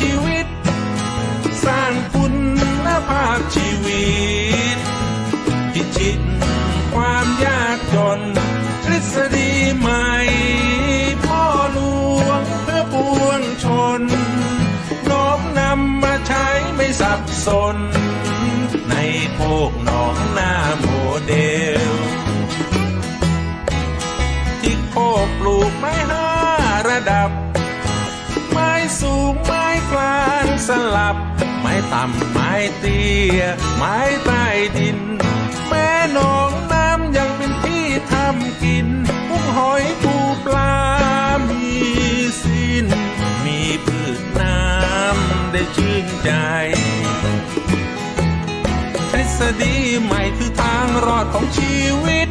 ชีวิต สร้างคุณภาพชีวิต พิชิตความยากจน ทฤษฎีใหม่ พ่อหลวงเพื่อปวงชนน้อมนำมาใช้ไม่สับสน ในโคกหนองหน้าโมเดล ที่โคกปลูกไม้ห้ สลับ ไม้ต่ำไม้เตี้ย ไม้ใต้ดิน แม่นองน้ำยังเป็นที่ทำกินกุ้งหอยปูปลา มีสิ้น มีพืชน้ำได้ชื่นใจทฤษฎีใหม่คือทางรอดของชีวิต